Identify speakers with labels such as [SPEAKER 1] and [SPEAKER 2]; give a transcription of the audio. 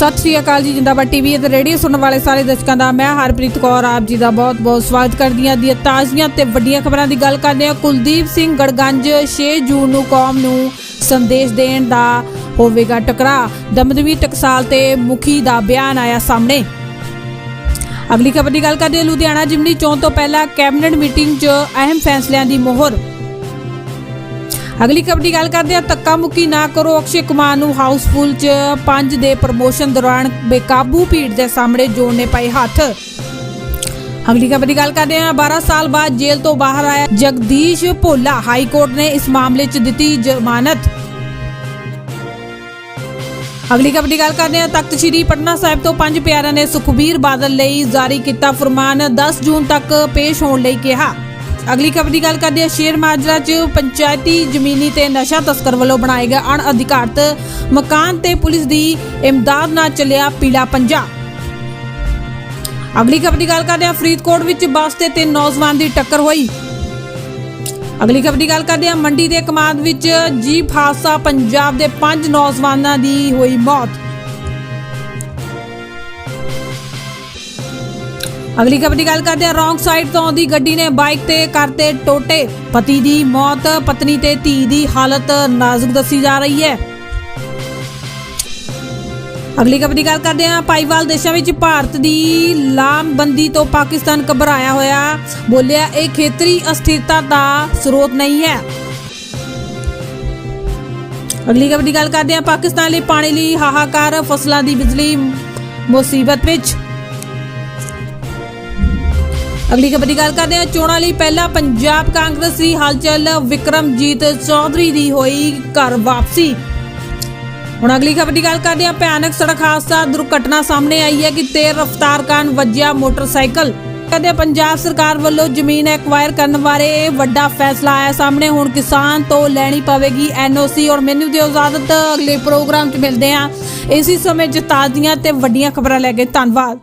[SPEAKER 1] ਸਤਿ ਸ਼੍ਰੀ ਅਕਾਲ ਜੀ, ਜਿੰਦਾਬਾਦ ਟੀਵੀ ਅਤੇ ਰੇਡੀਓ ਸੁਣਨ ਵਾਲੇ ਸਾਰੇ ਦਰਸ਼ਕਾਂ ਦਾ, ਮੈਂ ਹਰਪ੍ਰੀਤ ਕੌਰ, ਆਪ ਜੀ ਦਾ ਬਹੁਤ-ਬਹੁਤ ਸਵਾਗਤ ਕਰਦੀ ਹਾਂ ਦੀ ਤਾਜ਼ੀਆਂ ਤੇ ਵੱਡੀਆਂ ਖਬਰਾਂ ਦੀ ਗੱਲ ਕਰਦੇ ਹਾਂ। ਕੁਲਦੀਪ ਸਿੰਘ ਗੜਗੰਜ 6 ਜੂਨ ਨੂੰ ਕੌਮ ਨੂੰ ਸੰਦੇਸ਼ ਦੇਣ ਦਾ ਹੋਵੇਗਾ ਟਕਰਾ ਦਮਦਮੀ ਟਕਸਾਲ ਤੇ ਮੁਖੀ ਦਾ ਬਿਆਨ ਆਇਆ ਸਾਹਮਣੇ। ਅਗਲੀ ਖਬਰ ਦੀ ਗੱਲ ਕਰਦੇ ਹਾਂ, ਲੁਧਿਆਣਾ ਜਿਮਨੀ ਚੋਣ ਤੋਂ ਪਹਿਲਾਂ ਕੈਬਨਿਟ ਮੀਟਿੰਗ 'ਚ ਅਹਿਮ ਫੈਸਲਿਆਂ ਦੀ ਮੋਹਰ। ਅਗਲੀ ਖਬਰ ਦੀ ਗੱਲ ਕਰਦੇ ਹਾਂ। ਧੱਕਾ ਮੁੱਕੀ ਨਾ ਕਰੋ। ਅਕਸ਼ੇ ਕੁਮਾਰ ਨੂੰ ਹਾਊਸਫੁੱਲ 'ਚ ਪੰਜ ਦੇ ਪ੍ਰਮੋਸ਼ਨ ਦੌਰਾਨ ਬੇਕਾਬੂ ਭੀੜ ਦੇ ਸਾਹਮਣੇ ਜੋੜਨੇ ਪਏ ਹੱਥ। ਅਗਲੀ ਖਬਰ ਦੀ ਗੱਲ ਕਰਦੇ ਹਾਂ। 12 ਸਾਲ ਬਾਅਦ ਜੇਲ੍ਹ ਤੋਂ ਬਾਹਰ ਆਇਆ ਜਗਦੀਸ਼ ਭੋਲਾ। ਹਾਈ ਕੋਰਟ ਨੇ ਇਸ ਮਾਮਲੇ 'ਚ ਦਿੱਤੀ ਜ਼ਮਾਨਤ। ਅਗਲੀ ਖਬਰ ਦੀ ਗੱਲ ਕਰਦੇ ਹਾਂ। ਤਖਤ ਸ੍ਰੀ ਪਟਨਾ ਸਾਹਿਬ ਤੋਂ ਪੰਜ ਪਿਆਰਿਆਂ ਨੇ ਸੁਖਬੀਰ ਬਾਦਲ ਲਈ ਜਾਰੀ ਕੀਤਾ ਫਰਮਾਨ। 10 ਜੂਨ ਤੱਕ ਪੇਸ਼ ਹੋਣ ਲਈ ਕਿਹਾ। ਅਗਲੀ ਖਬਰ ਦੀ ਗੱਲ ਕਰਦੇ ਹਾਂ। ਸ਼ੇਰ ਮਾਜਰਾ 'ਚ ਪੰਚਾਇਤੀ ਜ਼ਮੀਨੀ ਤੇ ਨਸ਼ਾ ਤਸਕਰ ਵੱਲੋਂ ਬਣਾਏ ਗਏ ਅਣ ਮਕਾਨ ਤੇ ਪੁਲਿਸ ਦੀ ਇਮਦਾਦ ਨਾਲ ਚੱਲਿਆ ਪੀਲਾ ਪੰਜਾ। ਅਗਲੀ ਖਬਰ ਦੀ ਗੱਲ ਕਰਦੇ ਹਾਂ। ਫਰੀਦਕੋਟ ਵਿੱਚ ਬੱਸ ਤੇ ਤਿੰਨ ਨੌਜਵਾਨ ਦੀ ਟੱਕਰ ਹੋਈ। ਅਗਲੀ ਖਬਰ ਦੀ ਗੱਲ ਕਰਦੇ ਹਾਂ। ਮੰਡੀ ਦੇ ਕਮਾਦ ਵਿੱਚ ਜੀਪ ਹਾਦਸਾ, ਪੰਜਾਬ ਦੇ ਪੰਜ ਨੌਜਵਾਨਾਂ ਦੀ ਹੋਈ ਮੌਤ। ਅਗਲੀ ਖਬਰ ਦੀ ਗੱਲ ਕਰਦੇ ਹਾਂ। ਰੌਂਗ ਸਾਈਡ ਤੋਂ ਆਉਂਦੀ ਗੱਡੀ ਨੇ ਬਾਈਕ ਤੇ ਕਰਤੇ ਟੋਟੇ। ਪਤੀ ਦੀ ਮੌਤ, ਪਤਨੀ ਤੇ ਧੀ ਦੀ ਹਾਲਤ ਨਾਜ਼ੁਕ ਦੱਸੀ ਜਾ ਰਹੀ ਹੈ। ਅਗਲੀ ਖਬਰ ਦੀ ਗੱਲ ਕਰਦੇ ਹਾਂ। ਪਾਈਵਾਲ ਦੇਸ਼ਾਂ ਵਿੱਚ ਭਾਰਤ ਦੀ ਲਾਮਬੰਦੀ ਤੋਂ ਪਾਕਿਸਤਾਨ ਘਬਰਾਇਆ ਹੋਇਆ। ਬੋਲਿਆ, ਇਹ ਖੇਤਰੀ ਅਸਥਿਰਤਾ ਦਾ ਸਰੋਤ ਨਹੀਂ ਹੈ। ਅਗਲੀ ਖਬਰ ਦੀ ਗੱਲ ਕਰਦੇ ਹਾਂ। ਪਾਕਿਸਤਾਨ ਲਈ ਪਾਣੀ ਲਈ ਹਾਹਾਕਾਰ, ਫਸਲਾਂ ਦੀ ਬਿਜਲੀ ਮੁਸੀਬਤ ਵਿੱਚ। ਅਗਲੀ ਖਬਰ ਦੀ ਗੱਲ ਕਰਦੇ ਹਾਂ। ਚੋਣਾਂ ਲਈ ਪਹਿਲਾਂ ਪੰਜਾਬ ਕਾਂਗਰਸੀ ਹਲਚਲ ਵਿਕਰਮਜੀਤ ਚੌਧਰੀ ਦੀ ਹੋਈ ਘਰ ਵਾਪਸੀ। ਹੁਣ ਅਗਲੀ ਖਬਰ ਦੀ ਗੱਲ ਕਰਦੇ ਹਾਂ। ਭਿਆਨਕ ਸੜਕ ਹਾਦਸਾ ਦੁਰਘਟਨਾ ਸਾਹਮਣੇ ਆਈ ਹੈ ਕਿ ਤੇਜ਼ ਰਫ਼ਤਾਰ ਕਾਰਨ ਵੱਜਿਆ ਮੋਟਰਸਾਈਕਲ। ਕਦੇ ਪੰਜਾਬ ਸਰਕਾਰ ਵੱਲੋਂ ਜ਼ਮੀਨ ਐਕਵਾਇਰ ਕਰਨ ਬਾਰੇ ਵੱਡਾ ਫੈਸਲਾ ਆਇਆ ਸਾਹਮਣੇ। ਹੁਣ ਕਿਸਾਨ ਤੋਂ ਲੈਣੀ ਪਵੇਗੀ ਐਨਓਸੀ। ਔਰ ਮੈਨੂੰ ਦਿਓ ਇਜਾਜ਼ਤ। ਅਗਲੇ ਪ੍ਰੋਗਰਾਮ 'ਚ ਮਿਲਦੇ ਹਾਂ। ਇਸੇ ਸਮੇਂ 'ਚ ਤਾਜ਼ੀਆਂ ਤੇ ਵੱਡੀਆਂ ਖਬਰਾਂ ਲੈ ਕੇ ਧੰਨਵਾਦ।